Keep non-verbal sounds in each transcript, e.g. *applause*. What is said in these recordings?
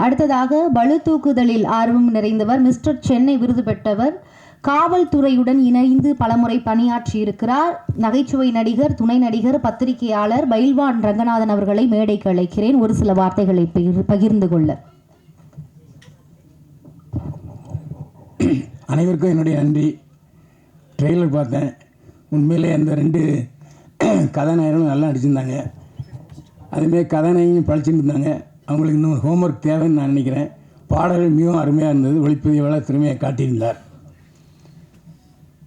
அடுத்ததாக பளு தூக்குதலில் ஆர்வம் நிறைந்தவர் மிஸ்டர் சென்னை விருது பெற்றவர். காவல்துறையுடன் இணைந்து பலமுறை பணியாற்றியிருக்கிறார். நகைச்சுவை நடிகர் துணை நடிகர் பத்திரிகையாளர் பைல்வான் ரங்கநாதன் அவர்களை மேடைக்கு அழைக்கிறேன். ஒரு சில வார்த்தைகளை பகிர்- பகிர்ந்து கொள்ள. அனைவருக்கும் என்னுடைய நன்றி. ட்ரெய்லர் பார்த்தேன். உண்மையிலே அந்த ரெண்டு கதாநாயகர்களும் நல்லா நடிச்சிருந்தாங்க. அதுமாரி கதாநாயகியும் பழிச்சுட்டு இருந்தாங்க. அவங்களுக்கு இன்னும் ஹோம்ஒர்க் தேவைன்னு நான் நினைக்கிறேன். பாடல்கள் மிகவும் அருமையாக இருந்தது. ஒளிப்பதிவாளர் திறமையை காட்டியிருந்தார்.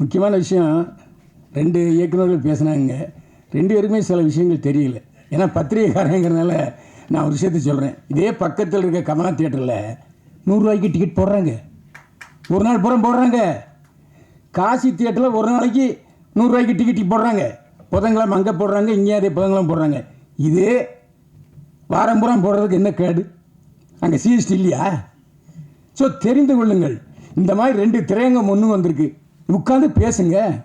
முக்கியமான விஷயம் ரெண்டு இயக்குநர்கள் பேசுனாங்க. ரெண்டு பேருக்குமே சில விஷயங்கள் தெரியல. ஏன்னா பத்திரிகைக்காரங்கிறதுனால நான் ஒரு விஷயத்தை சொல்கிறேன் இதே பக்கத்தில் இருக்க கமலா தியேட்டரில் நூறுரூவாய்க்கு டிக்கெட் போடுறாங்க. ஒரு நாள் புறம் போடுறாங்க. காசி தியேட்டரில் ஒரு நாளைக்கு நூறுரூவாய்க்கு டிக்கெட் போடுறாங்க. புதங்கலாம் அங்கே போடுறாங்க இங்கே அதே புதங்கலாம் போடுறாங்க. இது வாரம்புறம் போடுறதுக்கு என்ன கேடு? அங்கே சிஎஸ்டி இல்லையா? ஸோ தெரிந்து கொள்ளுங்கள். இந்த மாதிரி ரெண்டு திரையங்கம் ஒன்று வந்திருக்கு. உட்காந்து பேசுங்க.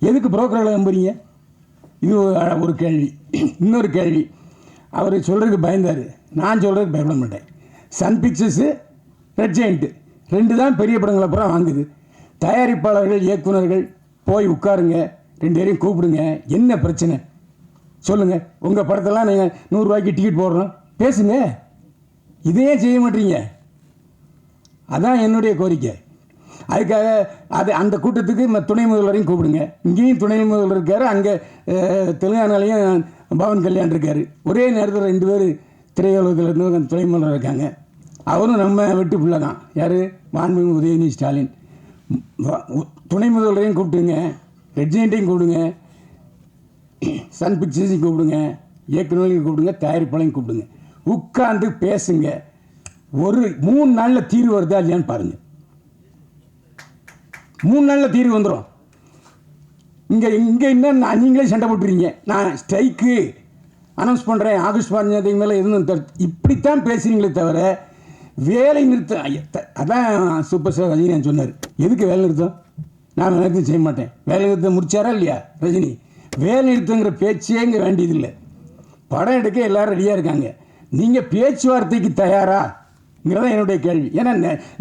எதுக்கு புரோக்கர்களை நம்புறீங்க இது ஒரு- கேள்வி. இன்னொரு கேள்வி. அவர் சொல்கிறதுக்கு பயந்தார். நான் சொல்கிறதுக்கு பயப்பட மாட்டேன். சன் பிக்சர்ஸு ரெட் ஜெயிண்ட்டு ரெண்டு தான் பெரிய படங்களை பூரா வாங்குது. தயாரிப்பாளர்கள் இயக்குனர்கள் போய் உட்காருங்க. ரெண்டு பேரையும் கூப்பிடுங்க. என்ன பிரச்சனை? சொல்லுங்கள் உங்கள் படத்தெல்லாம் நீங்கள் நூறுரூவாய்க்கு டிக்கெட் போடுறோம். பேசுங்க. இதையே செய்ய மாட்டீங்க. அதான் என்னுடைய கோரிக்கை. அதுக்காக அது அந்த கூட்டத்துக்கு ம- துணை முதல்வரையும் கூப்பிடுங்க. இங்கேயும் துணை முதல்வர் இருக்கார் அங்கே தெலுங்கானாலையும் பவன் கல்யாண் இருக்கார். ஒரே நேரத்தில் ரெண்டு பேர் திரையுலகத்தில் இருந்து துணை முதல்வர் இருக்காங்க. அவரும் நம்ம வெட்டு பிள்ளை தான். யார்? மாண்புமிகு உதயநிதி ஸ்டாலின். துணை முதல்வரையும் கூப்பிட்டுங்க. ரெட்ஜெண்ட்டையும் கூப்பிடுங்க. சன் பிக்சர்ஸையும் கூப்பிடுங்க இயக்குநர்களையும் கூப்பிடுங்க தயாரிப்பாளையும் கூப்பிடுங்க. உட்காந்து பேசுங்க. ஒரு மூணு நாளில் தீர்வு வருதா இல்லையான்னு பாருங்க. மூணு நாளில் தீர்வு வந்துடும் இங்கே இங்கே இன்னும் நான் நீங்களே சண்டை போட்டுறீங்க. நான் ஸ்ட்ரைக்கு அனௌன்ஸ் பண்ணுறேன் ஆகஸ்ட் பதினஞ்சாம் மேலே எதுவும் இப்படித்தான் பேசுகிறீங்களே தவிர வேலை நிறுத்தம் அதான் சூப்பர் ஸ்டார் ரஜினி சொன்னார். எதுக்கு வேலை நிறுத்தம்? நான் வேலை நிறுத்தம் செய்ய மாட்டேன். வேலை நிறுத்தம் முடிச்சாரா இல்லையா ரஜினி? வேலைநிறுத்தங்கிற பேச்சே இங்கே வேண்டியதில்லை. படம் எடுக்க எல்லோரும் ரெடியாக இருக்காங்க. நீங்கள் பேச்சுவார்த்தைக்கு தயாராங்கிறத என்னுடைய கேள்வி. ஏன்னா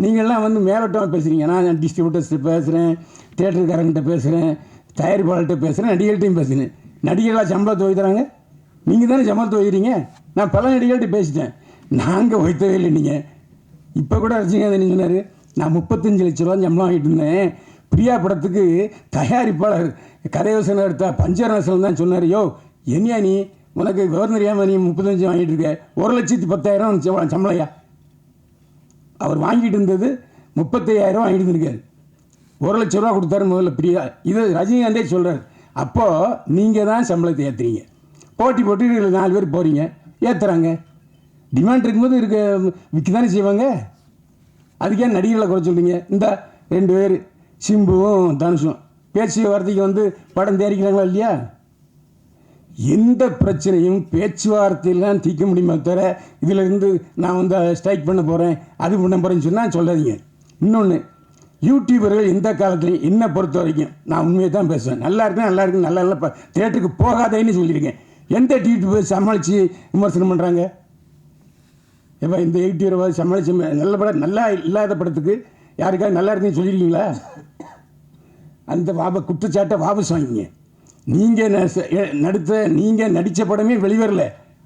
நீங்கள்லாம் வந்து மேலோட்டமாக பேசுகிறீங்க நான் டிஸ்ட்ரிபியூட்டர்ஸ்கிட்ட பேசுகிறேன் தேட்டருக்காரங்கிட்ட பேசுகிறேன் தயாரிப்பாளர்கிட்ட பேசுகிறேன் நடிகர்கள்ட்டையும் பேசுகிறேன் நடிகர்களாக சம்பளத்தை வைக்கிறாங்க நீங்கள் தானே சம்பளத்தை துவைக்கிறீங்க நான் பல நடிகர்கள்ட்ட பேசிட்டேன். நாங்கள் வைத்தவே இல்லை நீங்கள் இப்போ கூட ரஜினிகாந்த் சொன்னார்? நான் முப்பத்தஞ்சு லட்ச ரூபா சம்பளம் வாங்கிட்டு இருந்தேன். பிரியா படத்துக்கு தயாரிப்பாளர் கதையோசனை எடுத்த பஞ்சரணசன் தான் சொன்னார். யோ என்னையா நீ? உனக்கு கவர்னர் ஏமா நீ முப்பத்தஞ்சு வாங்கிட்டு இருக்க? ஒரு லட்சத்தி பத்தாயிரம் சம்பளையா அவர் வாங்கிட்டு இருந்தது முப்பத்தையாயிரம் வாங்கிட்டு இருந்திருக்காரு. ஒரு லட்ச ரூபா கொடுத்தாரு முதல்ல பிரியா. இது ரஜினிகாந்தே சொல்கிறார் அப்போது நீங்கள் தான் சம்பளத்தை ஏற்றுறீங்க போட்டி போட்டு நாலு பேர் போகிறீங்க ஏற்றுறாங்க டிமாண்ட் இருக்கும்போது இருக்க விற்க தானே செய்வாங்க? அதுக்கே நடிகர்களை குறை சொல்கிறீங்க இந்த ரெண்டு பேர். சிம்புவும் தனுஷும் பேச்சு வார்த்தைக்கு வந்து படம் தயாரிக்கிறாங்களா இல்லையா? எந்த பிரச்சனையும் பேச்சுவார்த்தையெல்லாம் தீர்க்க முடியுமா தவிர இதில் இருந்து நான் வந்து ஸ்ட்ரைக் பண்ண போகிறேன் அது பண்ண போகிறேன்னு சொன்னால் சொல்லாதீங்க. இன்னொன்று யூடியூபர்கள் இந்த காலத்துலையும் என்னை பொறுத்த வரைக்கும் நான் உண்மையை தான் பேசுவேன். நல்லா இருக்கு நல்லா இருக்கு நல்லா இல்லை தேட்டருக்கு போகாதேன்னு சொல்லியிருக்கேன் எந்த யூடியூபர் சமாளித்து விமர்சனம் பண்ணுறாங்க இப்போ இந்த யூடியூபர் சமாளித்து நல்ல படம் நல்லா இல்லாத படத்துக்கு யாருக்காவது நல்லா இருக்குன்னு சொல்லியிருக்கீங்களா அந்த வாப குற்றச்சாட்டை வாபஸ் வாங்கிங்க நீங்கள் நடித்த நீங்கள் நடித்த படமே வெளிவரல.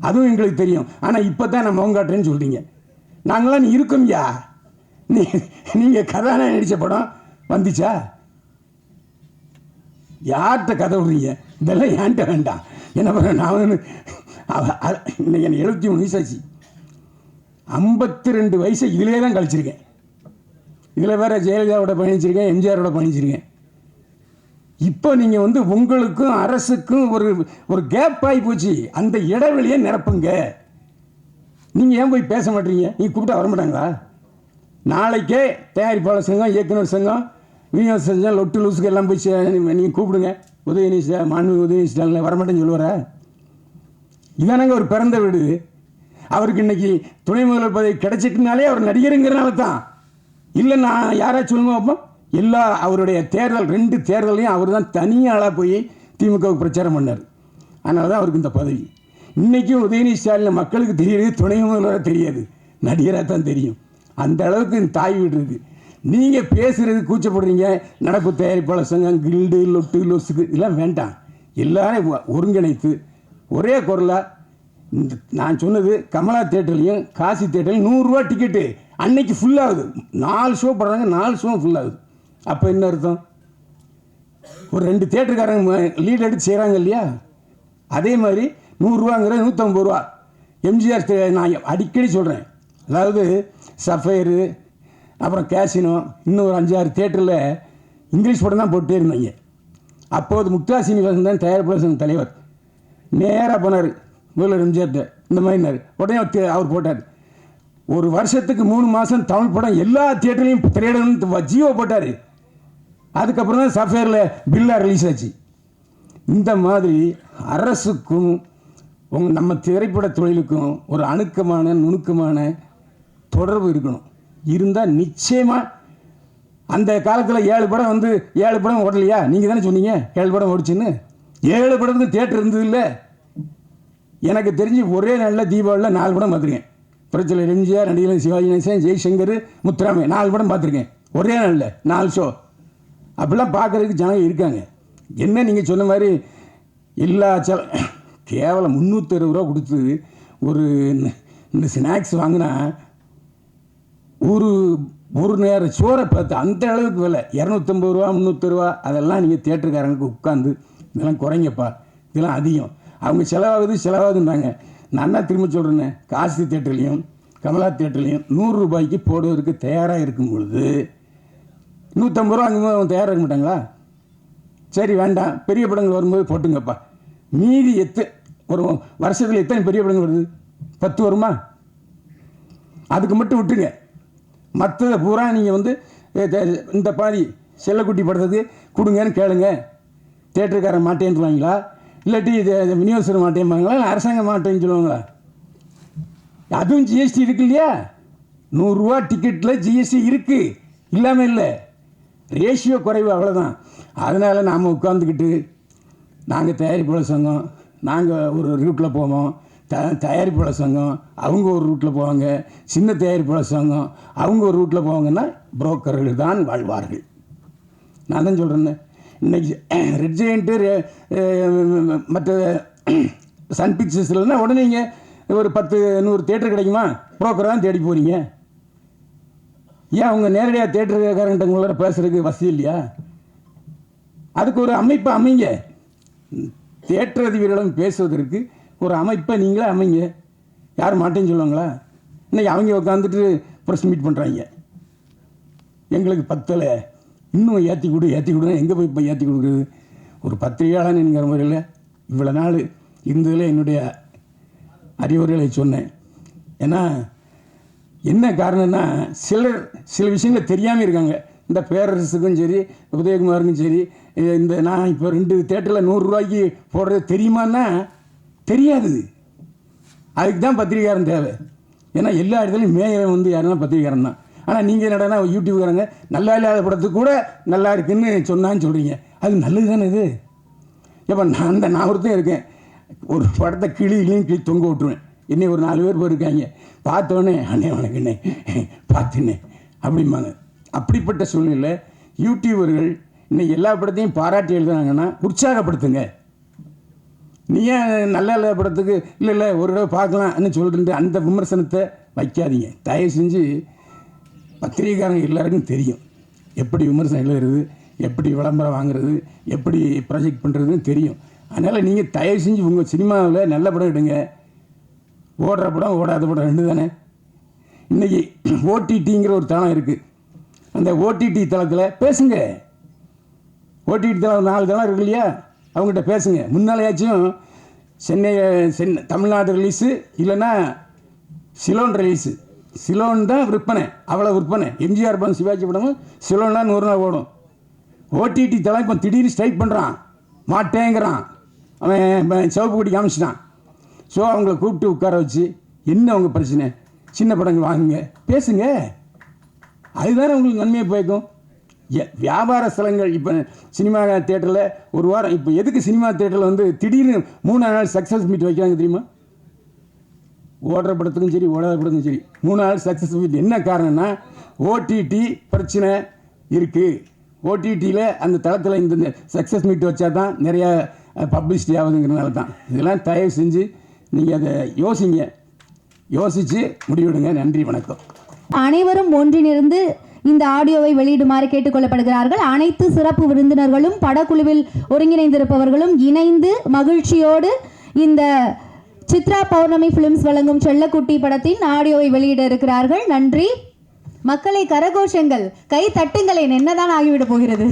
அதுவும் எங்களுக்கு தெரியும். ஆனால் இப்போ தான் நான் முகம் காட்டுறேன்னு சொல்கிறீங்க நாங்களாம் இருக்கோம்யா? நீ நீங்கள் கதாநாயகன் நடித்த படம் வந்துச்சா? யார்கிட்ட கதை விடுறீங்க? இதெல்லாம் ஏன்ட்ட வேண்டாம். என்ன பண்ண நான் வந்து இன்னைக்கு எனக்கு எழுபத்தி மூணு வயசாச்சு. ஐம்பத்தி ரெண்டு வயசை இதிலே தான் கழிச்சிருக்கேன். இதில் வேற ஜெயலலிதாவோட பயணிச்சிருக்கேன் எம்ஜிஆரோட பயணிச்சிருக்கேன் இப்போ நீங்கள் வந்து உங்களுக்கும் அரசுக்கும் ஒரு ஒரு கேப் ஆகி போச்சு. அந்த இடைவெளியை நிரப்புங்க. நீங்கள் ஏன் போய் பேச மாட்டீங்க? நீங்கள் கூப்பிட்டா வர மாட்டாங்களா நாளைக்கே தயாரிப்பாளர் சங்கம் இயக்குனர் சங்கம் விநியோக சங்கம் லொட்டு லூசுக்கு எல்லாம் போய் நீங்கள் கூப்பிடுங்க. உதயநிதி ஸ்டா- மாண்பு உதயநிதி ஸ்டாலின் வரமாட்டேன்னு சொல்லுவார? இதானங்க ஒரு பிறந்த வீடு. அவருக்கு இன்னைக்கு துணை முதல்வர் பதவி கிடைச்சிட்டுனாலே அவர் நடிகருங்கிறனால தான். இல்லை நான் யாராச்சும் சொல்லுங்க வைப்போம் எல்லா அவருடைய தேர்தல் ரெண்டு தேர்தலையும் அவர் தான் தனியாளாக போய் திமுகவுக்கு பிரச்சாரம் பண்ணார். அதனால தான் அவருக்கு இந்த பதவி. இன்றைக்கும் உதயநிதி ஸ்டாலின் மக்களுக்கு தெரியுது துணை முதல்வராக தெரியாது. நடிகராக தான் தெரியும். அந்த அளவுக்கு இந்த தாய் வீடு இருக்குது நீங்கள் பேசுகிறது கூச்சப்படுறீங்க நடப்பு தயாரிப்பாளர் சங்கம் கில்டு லொட்டு லொசுக்கு இதெல்லாம் வேண்டாம். எல்லாரும் ஒருங்கிணைத்து ஒரே குரலாக இந்த நான் சொன்னது கமலா தேட்டர்லையும் காசி தேட்டர்லையும் நூறுரூவா டிக்கெட்டு அன்னைக்கு ஃபுல்லாகுது நாலு ஷோ போடுறாங்க நாலு ஷோ ஃபுல்லாகுது அப்போ என்ன அர்த்தம்? ஒரு ரெண்டு தேட்டருக்காரங்க லீட் எடுத்து செய்கிறாங்க இல்லையா? அதே மாதிரி நூறுரூவாங்கிறது நூற்றம்பது ரூபா எம்ஜிஆர் நான் அடிக்கடி சொல்கிறேன் அதாவது சஃபயரு அப்புறம் கேசினோ இன்னும் ஒரு அஞ்சாறு தேட்டரில் இங்கிலீஷ் படம் தான் போட்டே இருந்தாங்க. அப்போது முக்தா சீனிவாசன் தான் தயாரிப்பாளர் தலைவர். நேராக போனார் முதல்வர் எம்ஜிஆர்ட்ட இந்த மாதிரினார் உடனே அவர் அவர் போட்டார். ஒரு வருஷத்துக்கு மூணு மாதம் தமிழ் படம் எல்லா தியேட்டர்லையும் திரையிடணும்னு ஜியோ போட்டார். அதுக்கப்புறம் தான் சஃபேரில் பில்லாக ரிலீஸ் ஆச்சு. இந்த மாதிரி அரசுக்கும் உங்க நம்ம திரைப்பட தொழிலுக்கும் ஒரு அணுக்கமான நுணுக்கமான தொடர்பு இருக்கணும். இருந்தால் நிச்சயமாக அந்த காலத்தில் ஏழு படம் வந்து ஏழு படம் ஓடலையா? நீங்கள் தானே சொன்னீங்க ஏழு படம் ஓடிச்சுன்னு. ஏழு படத்துக்கு தேட்டர் இருந்தது இல்லை எனக்கு தெரிஞ்சு ஒரே நாளில் தீபாவளியில் நாலு படம் பார்த்துருக்கேன். பிரச்சனை எம்ஜிஆர் நடிகர் சிவாஜி கணேசன் ஜெய்சங்கர் முத்துராமே நாலு படம் பார்த்துருக்கேன். ஒரே நாளில் நாலு ஷோ அப்படிலாம் பார்க்குறதுக்கு ஜனங்க இருக்காங்க. என்ன நீங்கள் சொன்ன மாதிரி எல்லா செல கேவலம் முந்நூற்றறுபது ரூபா கொடுத்து ஒரு இந்த- ஸ்நாக்ஸ் வாங்கினா ஒரு ஒரு நேரம் சோறை பார்த்து அந்த அளவுக்கு விலை. இரநூத்தம்பது ரூபா முந்நூற்றி ரூபா அதெல்லாம் நீங்கள் தேட்டருக்காரங்களுக்கு உட்காந்து இதெல்லாம் குறைங்கப்பா. இதெல்லாம் அதிகம். அவங்க செலவாகுது செலவாகுதுன்றாங்க. நான் என்ன திரும்ப சொல்கிறேன்னே காசி தேட்டர்லேயும் கமலா தேட்டர்லேயும் நூறுரூபாய்க்கு போடுவதற்கு தயாராக இருக்கும் பொழுது நூற்றம்பது ரூபா அங்கே அவங்க தயாராக மாட்டாங்களா? சரி வேண்டாம். பெரிய படங்கள் வரும்போது போட்டுங்கப்பா. மீதி எத்தனை ஒரு வருஷத்தில் எத்தனை பெரிய படங்கள் வருது? பத்து வருமா? அதுக்கு மட்டும் விட்டுருங்க. மற்றதை பூரா நீங்கள் வந்து இந்த பாதி செல்லக்குட்டி படத்துக்கு கொடுங்கன்னு கேளுங்க. தேட்டருக்காரன் மாட்டேன்னுவாங்களா? இல்லாட்டி இது இது விநியோகஸ்தர் மாட்டேன்பாங்களா? இல்லை அரசாங்கம் மாட்டேன்னு சொல்லுவாங்களா? அதுவும் ஜிஎஸ்டி இருக்கு இல்லையா? நூறுரூவா டிக்கெட்டில் ஜிஎஸ்டி இருக்குது இல்லாமல் இல்லை. ரேஷியோ குறைவு அவ்வளோதான் அதனால் நாம் உட்காந்துக்கிட்டு நாங்கள் தயாரிப்பாளர் சங்கம் நாங்கள் ஒரு ரூட்டில் போவோம். த தயாரிப்பாளர் சங்கம் அவங்க ஒரு ரூட்டில் போவாங்க. சின்ன தயாரிப்பாளர் சங்கம் அவங்க ஒரு ரூட்டில் போவாங்கன்னா புரோக்கர்கள் தான் வாழ்வார்கள். நான் தான் சொல்கிறேன்னு இன்னைக்கு *clears throat* ரெட் ஜெயண்ட்டு மற்ற *clears throat* சன் பிக்சர்ஸ்லன்னா உடனே நீங்கள் ஒரு பத்து நூறு தேட்டர் கிடைக்குமா? புரோக்கர் தான் தேடி போகிறீங்க ஏன் அவங்க நேரடியாக தேட்டருக்காரங்கிட்ட உங்களோட பேசுறதுக்கு வசதி இல்லையா? அதுக்கு ஒரு அமைப்பை அமைங்க. தேட்டர் அதிபர்களும் பேசுவதற்கு ஒரு அமைப்பை நீங்களே அமைங்க. யார் மாட்டேன்னு சொல்லுவாங்களா? இன்னைக்கு அவங்க உட்காந்துட்டு ப்ரெஸ் மீட் பண்ணுறாங்க எங்களுக்கு பத்தலை. இன்னும் ஏற்றி கொடு ஏற்றி கொடுங்க எங்கே போய் இப்போ ஏற்றி கொடுக்குறது? ஒரு பத்திரிகையாளன் என்கிற முறையில் இவ்வளோ நாள் இருந்ததில் என்னுடைய அறிவுரைகளை சொன்னேன். ஏன்னா என்ன காரணம்னா சிலர் சில விஷயங்கள் தெரியாமல் இருக்காங்க. இந்த பேரரசுக்கும் சரி உதயகுமாருக்கும் சரி இந்த நான் இப்போ ரெண்டு தேட்டரில் நூறுரூவாய்க்கு போடுறது தெரியுமான்னா தெரியாது அதுக்கு தான் பத்திரிகாரம் தேவை. ஏன்னா எல்லா இடத்துலையும் மேயவன் வந்து யாருன்னா பத்திரிகாரம் தான். ஆனால் நீங்கள் என்னடா யூடியூப்காரங்க நல்லா இல்லாத படத்துக்கு கூட நல்லா இருக்குன்னு சொன்னான்னு சொல்கிறீங்க அது நல்லது தானே இது? இப்போ நான் அந்த நான் ஒருத்தன் இருக்கேன். ஒரு படத்தை கிளி கிளியும் கிளி தொங்க விட்டுருவேன். இன்னும் ஒரு நாலு பேர் போயிருக்காங்க. பார்த்தோன்னே அண்ணே வணக்கண்ணே பார்த்துண்ணே அப்படிம்பாங்க. அப்படிப்பட்ட சூழ்நிலை யூடியூபர்கள் இன்னைக்கு எல்லா படத்தையும் பாராட்டி எழுதுனாங்கன்னா உற்சாகப்படுத்துங்க. நீ ஏன் நல்ல நல்ல படத்துக்கு இல்லை இல்லை ஒரு தடவை பார்க்கலாம்னு சொல்லிட்டு அந்த விமர்சனத்தை வைக்காதீங்க. தயவு செஞ்சு பத்திரிகைக்காரங்க எல்லாருக்கும் தெரியும். எப்படி விமர்சனம் எழுதுறது எப்படி விளம்பரம் வாங்குறது எப்படி ப்ராஜெக்ட் பண்ணுறதுன்னு தெரியும். அதனால் நீங்கள் தயவு செஞ்சு உங்கள் சினிமாவில் நல்ல படம் எடுங்க. ஓடுற படம் ஓடாத படம் ரெண்டு தானே? இன்றைக்கி ஓடிடிங்கிற ஒரு தளம் இருக்குது அந்த ஓடிடி தளத்தில் பேசுங்க. ஓடிடி தளம் நாலு தளம் இருக்கு இல்லையா? அவங்ககிட்ட பேசுங்க. முன்னாலேயாச்சும் சென்னை சென்னை தமிழ்நாடு ரிலீஸு இல்லைன்னா சிலோன் ரிலீஸு சிலோன் தான் விற்பனை. அவ்வளோ விற்பனை. எம்ஜிஆர் படம் சிவாஜி படமும் சிலோன் தான் நூறு நாள் ஓடும். ஓடிடி தளம் இப்போ திடீர்னு ஸ்ட்ரைக் பண்ணுறான் மாட்டேங்கிறான். அவன் சிவப்பு குடி காமிச்சிட்டான். ஸோ அவங்கள கூப்பிட்டு உட்கார வச்சு என்ன அவங்க பிரச்சனை? சின்ன படங்கள் வாங்குங்க. பேசுங்க. அதுதானே உங்களுக்கு நன்மையை போய்க்கும். வியாபார ஸ்தலங்கள் இப்போ சினிமா தேட்டரில் ஒரு வாரம் இப்போ எதுக்கு சினிமா தேட்டரில் வந்து திடீர்னு மூணு நாள் சக்ஸஸ் மீட் வைக்கிறாங்க தெரியுமா? ஓடுற படத்துக்கும் சரி ஓடாத படத்துக்கும் சரி மூணு நாள் சக்ஸஸ் மீட் என்ன காரணம்னா ஓடிடி பிரச்சனை இருக்குது ஓடிடியில் அந்த தளத்தில் இந்த சக்ஸஸ் மீட் வச்சா தான் நிறையா பப்ளிசிட்டி ஆகுதுங்கிறனால தான் இதெல்லாம் தயவு செஞ்சு நீங்கள் அதை யோசிங்க. யோசித்து முடிவெடுங்க. நன்றி வணக்கம். அனைவரும் ஒன்றிணைந்து இந்த ஆடியோவை வெளியிடுமாறு கேட்டுக்கொள்ளப்படுகிறார்கள். அனைத்து சிறப்பு விருந்தினர்களும் படக்குழுவில் ஒருங்கிணைந்திருப்பவர்களும் இணைந்து மகிழ்ச்சியோடு இந்த சித்ரா பௌர்ணமி பிலிம்ஸ் வழங்கும் செல்லக்குட்டி படத்தின் ஆடியோவை வெளியிட இருக்கிறார்கள். நன்றி. மக்களை கரகோஷங்கள் கை தட்டுங்களேன் என்னதான் ஆகிவிட போகிறது?